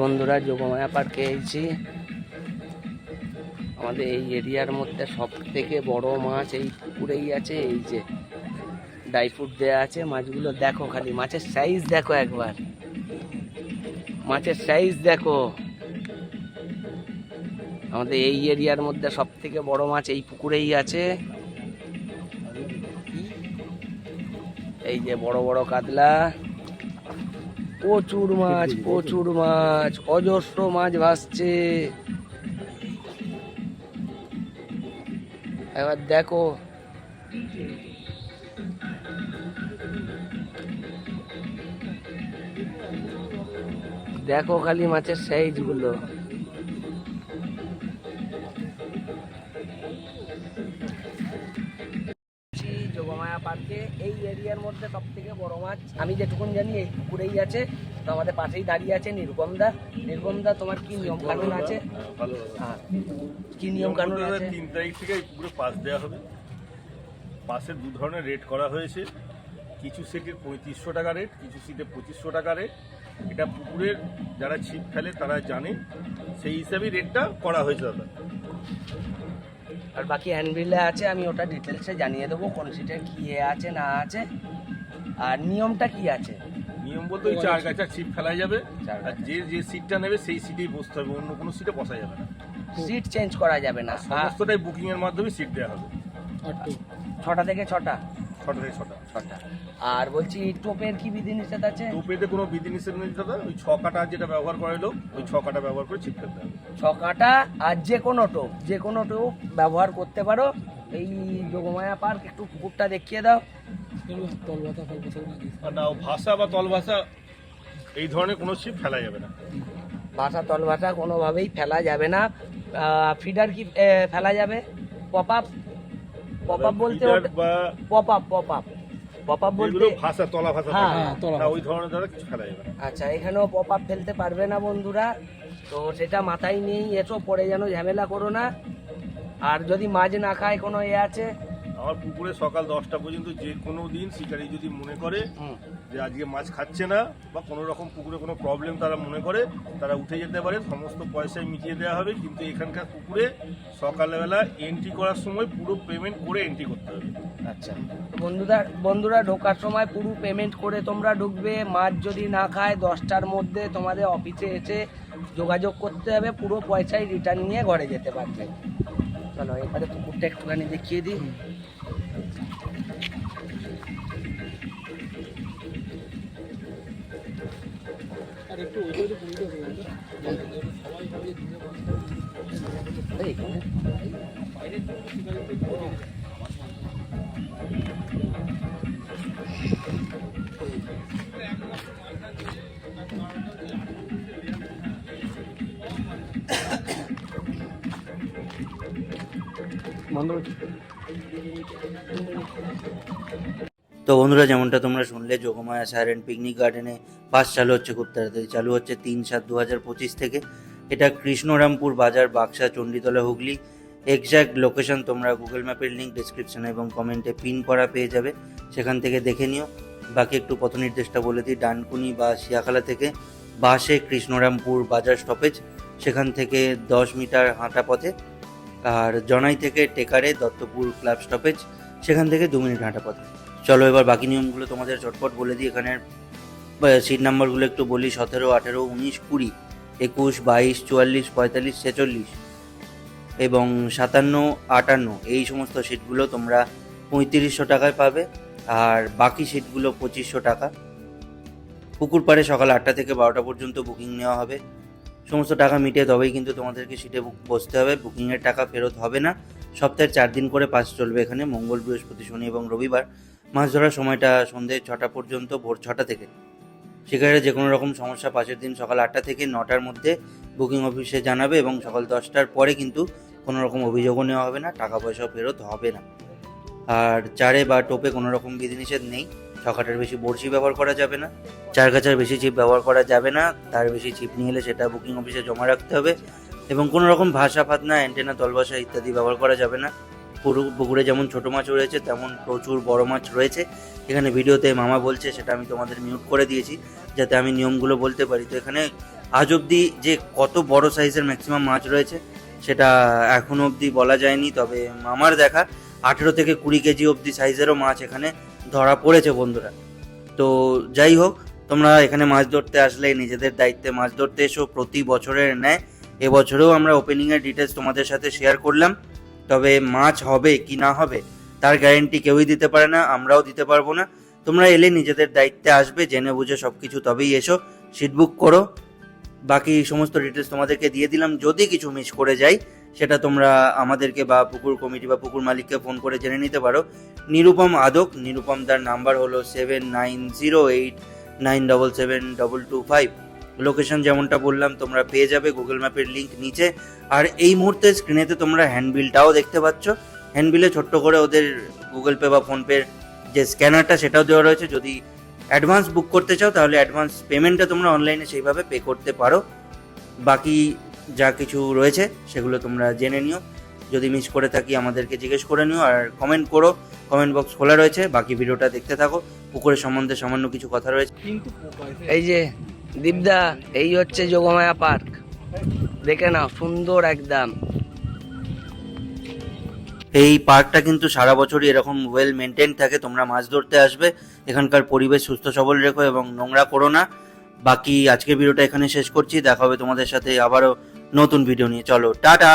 বন্ধুরা, যোগমায়া পার্কে এসেছি। আমাদের এই এরিয়ার মধ্যে সব থেকে বড় মাছ এই পুকুরেই আছে, এই যে ড্রাই ফ্রুট দেওয়া আছে। মাছগুলো দেখো খালি, মাছের সাইজ দেখো একবার। মাছের সাইজ দেখো। আমাদের এই এরিয়ার মধ্যে সব থেকে বড় মাছ এই পুকুরেই আছে। এই যে বড় বড় কাতলা। প্রচুর মাছ প্রচুর মাছ, অজস্র মাছ ভাসছে। এবার দেখো। দেখো খালি মাছের সাইজগুলো যোগমায়া পার্কে এই এরিয়ার মধ্যে সব থেকে বড় মাছ। আমি যেটুকুন জানি এই পুকুরেই আছে। তো আমাদের পাশেই দাঁড়িয়ে আছে নির্গমদা। নির্গমদা তোমার কি নিয়ম কানুন আছে? হ্যাঁ। কি নিয়ম কানুন আছে? তিন তারিখ থেকে এই পুকুরে পাস দেওয়া হবে। পাসের দু ধরনের রেট করা হয়েছে। কিছু সিটের পঁয়ত্রিশশো টাকা রেট কিছু সিটে পঁচিশশো টাকা রেট। এটা পুকুরের যারা ছিপ ফেলে তারা জানে। সেই হিসাবেই রেটটা করা হয়েছে দাদা। আর বাকি হ্যান্ডবিলে আছে আমি ওটা ডিটেলসে জানিয়ে দেবো কোন সিটে কি আছে না আছে। আর নিয়মটা কি আছে? নিয়ম বলতে ওই চার গাছা ছিপ ফেলা যাবে আর যে যে সিটটা নেবে সেই সিটেই বসতে হবে অন্য কোনো সিটে বসা যাবে না। সিট চেঞ্জ করা যাবে না। সমস্তটাই বুকিং এর মাধ্যমে সিট দেওয়া হবে। ছটা থেকে ছটা? ছটা থেকে ছটা ছটা। আর বলছি টোপের কি বিধিনিষেধ আছে? টোপেতে কোনো বিধিনিষেধ নেই দাদা? ওই ছ কাটা যেটা ব্যবহার করে লোক ওই ছ কাটা ব্যবহার করে ছিপ ফেলতে হবে। ছকাটা আর যে কোনো টোপ যে কোনো টোপ ব্যবহার করতে পারো। এই যোগমায়া পার্ক একটু পুকুরটা দেখিয়ে দাও। না ভাষা বা তল ভাষা এই ধরনের কোনো ছিপ ফেলা যাবে না। ভাষা তল ভাষা কোনোভাবেই ফেলা যাবে না। ফিডার কি ফেলা যাবে? পপ আপ পপ আপ বলতে pop up pop up pop up বলতে ভাষা তলা ভাষা হ্যাঁ, হ্যাঁ, ওই ধরনের দ্বারা কিছু খেলা যাবে আচ্ছা এখানেও পপ আপ ফেলতে পারবে না বন্ধুরা। তো সেটা মাথায় নেই এসো পরে যেন ঝামেলা করো না। আর যদি মাছ না খায় কোনো এ আছে? আমার পুকুরে সকাল দশটা পর্যন্ত যে কোনো দিন শিকারি যদি মনে করে যে আজকে মাছ খাচ্ছে না বা কোনো রকম পুকুরে কোনো প্রবলেম তারা মনে করে, তারা উঠে যেতে পারে, সমস্ত পয়সায় মিটিয়ে দেওয়া হবে, কিন্তু এখানকার পুকুরে সকালবেলা এন্ট্রি করার সময় পুরো পেমেন্ট করে এন্ট্রি করতে হবে। আচ্ছা। বন্ধুরা বন্ধুরা, ঢোকার সময় পুরো পেমেন্ট করে তোমরা ঢুকবে। মাছ যদি না খায়, দশটার মধ্যে তোমাদের অফিসে এসে যোগাযোগ করতে হবে, পুরো পয়সাই রিটার্ন নিয়ে ঘরে যেতে পারবে। চলো, এবারে পুকুরটা একটুখানি দেখিয়ে দিই। এইখানে। তো বন্ধুরা যেমনটা তোমরা শুনলে যোগমায়া সাইরেন্ট পিকনিক গার্ডেনে বাস চালু হচ্ছে খুব তাড়াতাড়ি। চালু হচ্ছে তিন সাত দু হাজার পঁচিশ থেকে। এটা কৃষ্ণরামপুর বাজার, বাক্সা, চণ্ডীতলা, হুগলি। এক্স্যাক্ট লোকেশন তোমরা গুগল ম্যাপের লিঙ্ক ডিসক্রিপশনে এবং কমেন্টে পিন করা পেয়ে যাবে। সেখান থেকে দেখে নিও। বাকি একটু পথ নির্দেশটা বলে দিই। ডানকুনি বা শিয়াখালা থেকে বাসে কৃষ্ণরামপুর বাজার স্টপেজ সেখান থেকে দশ মিটার হাঁটা পথে। আর জনাই থেকে টেকারে দত্তপুর ক্লাব স্টপেজ সেখান থেকে দু মিনিট হাঁটা পথে। চলো এবার বাকি নিয়মগুলো তোমাদের চটপট বলে দিই। এখানে সিট নাম্বারগুলো একটু বলি, সতেরো, আঠেরো, উনিশ, কুড়ি, একুশ, বাইশ, চুয়াল্লিশ, পঁয়তাল্লিশ, ছেচল্লিশ এবং সাতান্ন, আটান্ন। এই সমস্ত সিটগুলো তোমরা পঁয়ত্রিশশো টাকায় পাবে আর বাকি সিটগুলো পঁচিশশো টাকা। পুকুর পাড়ে সকাল আটটা থেকে বারোটা পর্যন্ত বুকিং নেওয়া হবে। সমস্ত টাকা মিটিয়ে তবেই কিন্তু তোমাদেরকে সিটে বসতে হবে। বুকিংয়ের টাকা ফেরত হবে না। সপ্তাহে চার দিন করে পাস চলবে এখানে, মঙ্গল, বৃহস্পতি, শনি এবং রবিবার। মাছ ধরার সময়টা সন্ধে ছটা পর্যন্ত ভোর ছটা থেকে। সেখানে যে কোনো রকম সমস্যা পাশের দিন সকাল আটটা থেকে নটার মধ্যে বুকিং অফিসে জানাবে এবং সকাল দশটার পরে কিন্তু কোনো রকম অভিযোগও নেওয়া হবে না, টাকা পয়সাও ফেরত হবে না। আর চারে বা টোপে কোনো রকম বিধিনিষেধ নেই। ছকাটার বেশি বড়শি ব্যবহার করা যাবে না, চার গাছার বেশি চিপ ব্যবহার করা যাবে না, তার বেশি চিপ নিয়ে এলে সেটা বুকিং অফিসে জমা রাখতে হবে এবং কোনো রকম ভাষা ফাতনা অ্যান্টেনা, তলবাসা ইত্যাদি ব্যবহার করা যাবে না। পুকুরে যেমন ছোট মাছ রয়েছে, তেমন প্রচুর বড় মাছ রয়েছে। এখানে ভিডিওতে মামা বলছে, সেটা আমি তোমাদের মিউট করে দিয়েছি, যাতে আমি নিয়মগুলো বলতে পারি। তো এখানে আজ অবধি যে কত বড় সাইজের ম্যাক্সিমাম মাছ রয়েছে, সেটা এখন অবধি বলা যায়নি। তবে আমার দেখা, আঠেরো থেকে কুড়ি কেজি অবধি সাইজেরও মাছ এখানে ধরা পড়েছে বন্ধুরা। তো যাই হোক, তোমরা এখানে মাছ ধরতে আসলে নিজেদের দায়িত্বে মাছ ধরতে এসো। প্রতি বছরের ন্যায়, এবছরেও আমরা ওপেনিংয়ের ডিটেলস তোমাদের সাথে শেয়ার করলাম। তবে মাছ হবে কি না হবে, তার গ্যারেন্টি কেউই দিতে পারে না, আমরাও দিতে পারব না। তোমরা এলে নিজেদের দায়িত্বে আসবে, জেনে বুঝে সব কিছু তবেই এসো সিট বুক করো। বাকি সমস্ত ডিটেলস তোমাদেরকে দিয়ে দিলাম। যদি কিছু মিস করে যাই, সেটা তোমরা আমাদেরকে বা পুকুর কমিটি বা পুকুর মালিককে ফোন করে জেনে নিতে পারো। নিরুপম আদক, নিরুপম তার নাম্বার হলো seven nine zero eight nine double seven double two five location যেমনটা বললাম তোমরা পেয়ে যাবে গুগল ম্যাপের লিঙ্ক নিচে। আর এই মুহূর্তে স্ক্রিনেতে তোমরা হ্যান্ডবিলটাও দেখতে পাচ্ছ। হ্যান্ডবিলে ছোট্ট করে ওদের গুগল পে বা ফোনপের যে স্ক্যানারটা সেটাও দেওয়া রয়েছে। যদি অ্যাডভান্স বুক করতে চাও তাহলে অ্যাডভান্স পেমেন্টটা তোমরা অনলাইনে সেইভাবে পে করতে পারো। বাকি যা কিছু রয়েছে সেগুলো তোমরা জেনে নিও। যদি মিস করে থাকি আমাদেরকে জিজ্ঞেস করে নিও আর কমেন্ট করো। কমেন্ট বক্স খোলা রয়েছে। বাকি ভিডিওটা দেখতে থাকো। পুকুরের সম্বন্ধে সামান্য কিছু কথা রয়েছে। এই যে দীপদা, এই হচ্ছে যোগমায়া পার্ক। দেখে না সুন্দর একদম। এই পার্কটা কিন্তু সারা বছরই এরকম ওয়েল মেনটেন থাকে, তোমরা মাছ ধরতে আসবে। এখানকার পরিবেশ সুস্থ সবল রেখো এবং নোংরা করো না। বাকি আজকের ভিডিওটা এখানে শেষ করছি, দেখা হবে তোমাদের সাথে আবারও নতুন ভিডিও নিয়ে। চলো, টাটা!